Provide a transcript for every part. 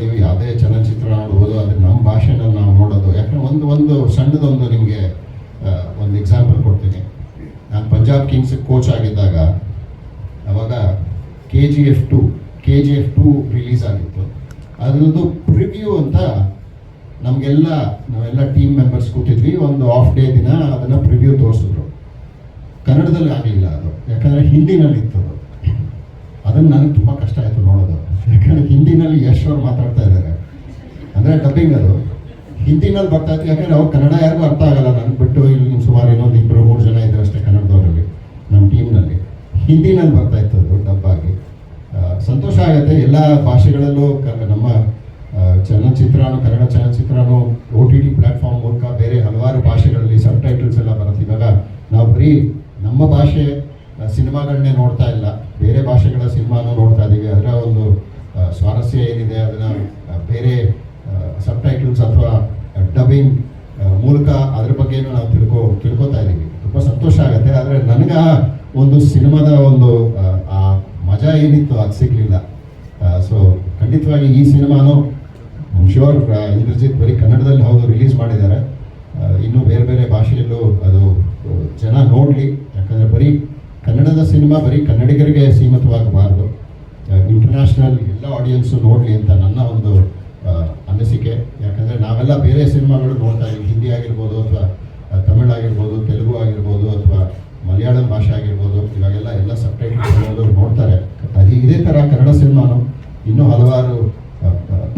ನೀವು ಯಾವುದೇ ಚಲನಚಿತ್ರ ನೋಡ್ಬೋದು, ಅದು ನಮ್ಮ ಭಾಷೆನಲ್ಲಿ ನಾವು ನೋಡೋದು. ಯಾಕಂದರೆ ಒಂದು ಒಂದು ಸಣ್ಣದೊಂದು ನಿಮಗೆ ಒಂದು ಎಕ್ಸಾಂಪಲ್ ಕೊಡ್ತೀನಿ. ನಾನು ಪಂಜಾಬ್ ಕಿಂಗ್ಸ್ ಕೋಚ್ ಆಗಿದ್ದಾಗ, ಅವಾಗ K G F two K G F two release ಆಗಿತ್ತು. ಅದರದ್ದು ಪ್ರಿವ್ಯೂ ಅಂತ ನಮಗೆಲ್ಲ, ನಾವೆಲ್ಲ ಟೀಮ್ ಮೆಂಬರ್ಸ್ ಕೂತಿದ್ವಿ. ಒಂದು ಆಫ್ ಡೇ ದಿನ ಅದನ್ನು ಪ್ರಿವ್ಯೂ ತೋರಿಸಿದ್ರು. ಕನ್ನಡದಲ್ಲಿ ಆಗಲಿಲ್ಲ ಅದು. ಯಾಕಂದರೆ ಹಿಂದಿನಲ್ಲಿ ಇತ್ತು ಅದು ಅದನ್ನು ನನಗೆ ತುಂಬ ಕಷ್ಟ ಹಿಂದಿನಲ್ಲಿ ಯಶ್ ಅವ್ರು ಮಾತಾಡ್ತಾ ಇದ್ದಾರೆ. ಅಂದರೆ ಡಬ್ಬಿಂಗ್ ಅದು. ಹಿಂದಿನಲ್ಲಿ ಬರ್ತಾ ಇತ್ತು. ಯಾಕಂದರೆ ಅವ್ರು ಕನ್ನಡ ಯಾರಿಗೂ ಅರ್ಥ ಆಗಲ್ಲ. ನನಗೆ ಬಿಟ್ಟು ಇಲ್ಲಿ ಸುಮಾರು ಇನ್ನೊಂದು ಇಬ್ಬರು ಮೂರು ಜನ ಇದ್ದಾರೆ ಅಷ್ಟೇ ಕನ್ನಡದವರಲ್ಲಿ ನಮ್ಮ ಟೀಮ್ನಲ್ಲಿ ಹಿಂದಿನಲ್ಲಿ ಬರ್ತಾ ಇತ್ತು ಅದು ಡಬ್ಬಾಗಿ ಸಂತೋಷ ಆಗುತ್ತೆ. ಎಲ್ಲ ಭಾಷೆಗಳಲ್ಲೂ ಕ ನಮ್ಮ ಚಲನಚಿತ್ರನೂ, ಕನ್ನಡ ಚಲನಚಿತ್ರನೂ ಓ ಟಿ ಟಿ ಪ್ಲಾಟ್ಫಾರ್ಮ್ ಮೂಲಕ ಬೇರೆ ಹಲವಾರು ಭಾಷೆಗಳಲ್ಲಿ ಸಬ್ ಟೈಟಲ್ಸ್ ಎಲ್ಲ ಬರುತ್ತೆ. ಇವಾಗ ನಾವು ಬರೀ ನಮ್ಮ ಭಾಷೆ ಸಿನಿಮಾಗಳನ್ನೇ ನೋಡ್ತಾ ಇಲ್ಲ. ಬೇರೆ ಭಾಷೆಗಳ ಸಿನಿಮಾನೂ ನೋಡ್ತಾ ಆ, ಸ್ವಾರಸ್ಯ ಏನಿದೆ ಅದನ್ನು ಬೇರೆ ಸಬ್ ಟೈಟಲ್ಸ್ ಅಥವಾ ಡಬ್ಬಿಂಗ್ ಮೂಲಕ ಅದ್ರ ಬಗ್ಗೆನೂ ನಾವು ತಿಳ್ಕೊ ತಿಳ್ಕೊತಾ ಇದ್ದೀವಿ. ತುಂಬ ಸಂತೋಷ ಆಗುತ್ತೆ ಆದರೆ ನನಗೆ ಒಂದು ಸಿನಿಮಾದ ಒಂದು ಆ, ಮಜಾ ಏನಿತ್ತು ಅದು ಸಿಗಲಿಲ್ಲ. ಸೊ ಖಂಡಿತವಾಗಿ ಈ ಸಿನಿಮಾನು ಶ್ಯೂರ್ ಇಂದ್ರಜಿತ್ ಬರೀ ಕನ್ನಡದಲ್ಲಿ ಹೌದು ರಿಲೀಸ್ ಮಾಡಿದ್ದಾರೆ. ಇನ್ನೂ ಬೇರೆ ಬೇರೆ ಭಾಷೆಯಲ್ಲೂ ಅದು ಜನ ನೋಡಲಿ ಯಾಕಂದರೆ ಬರೀ ಕನ್ನಡದ ಸಿನಿಮಾ ಬರೀ ಕನ್ನಡಿಗರಿಗೆ ಸೀಮಿತವಾಗಬಾರ್ದು. ಇಂಟರ್ನ್ಯಾಷನಲ್ ಎಲ್ಲ ಆಡಿಯನ್ಸು ನೋಡಲಿ ಅಂತ ನನ್ನ ಒಂದು ಅನಿಸಿಕೆ. ಯಾಕಂದರೆ ನಾವೆಲ್ಲ ಬೇರೆ ಸಿನಿಮಾಗಳು ನೋಡ್ತಾ ಇದ್ದೀವಿ. ಹಿಂದಿ ಆಗಿರ್ಬೋದು ಅಥವಾ ತಮಿಳ್ ಆಗಿರ್ಬೋದು, ತೆಲುಗು ಆಗಿರ್ಬೋದು ಅಥವಾ ಮಲಯಾಳಂ ಭಾಷೆ ಆಗಿರ್ಬೋದು. ಇವಾಗೆಲ್ಲ ಎಲ್ಲ ಸಬ್ಟೈಟಲ್ಸ್ ನೋಡ್ತಾರೆ. ಅದು ಇದೇ ಥರ ಕನ್ನಡ ಸಿನಿಮಾನು. ಇನ್ನೂ ಹಲವಾರು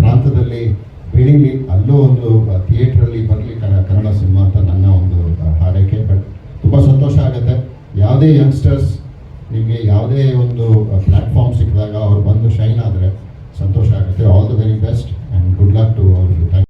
ಪ್ರಾಂತದಲ್ಲಿ ಬೆಳೀಲಿ ಅಲ್ಲೂ ಒಂದು ಥಿಯೇಟ್ರಲ್ಲಿ ಬರಲಿ ಕನ್ನಡ ಸಿನಿಮಾ ಅಂತ ನನ್ನ ಒಂದು ಹಾರೈಕೆ. ಬಟ್ ತುಂಬ ಸಂತೋಷ ಆಗುತ್ತೆ. ಯಾವುದೇ ಯಂಗ್ಸ್ಟರ್ಸ್ ನಿಮಗೆ ಯಾವುದೇ ಒಂದು ಪ್ಲಾಟ್ಫಾರ್ಮ್ ಸಿಕ್ಕಿದಾಗ ಅವ್ರು ಬಂದು ಶೈನ್ ಆದರೆ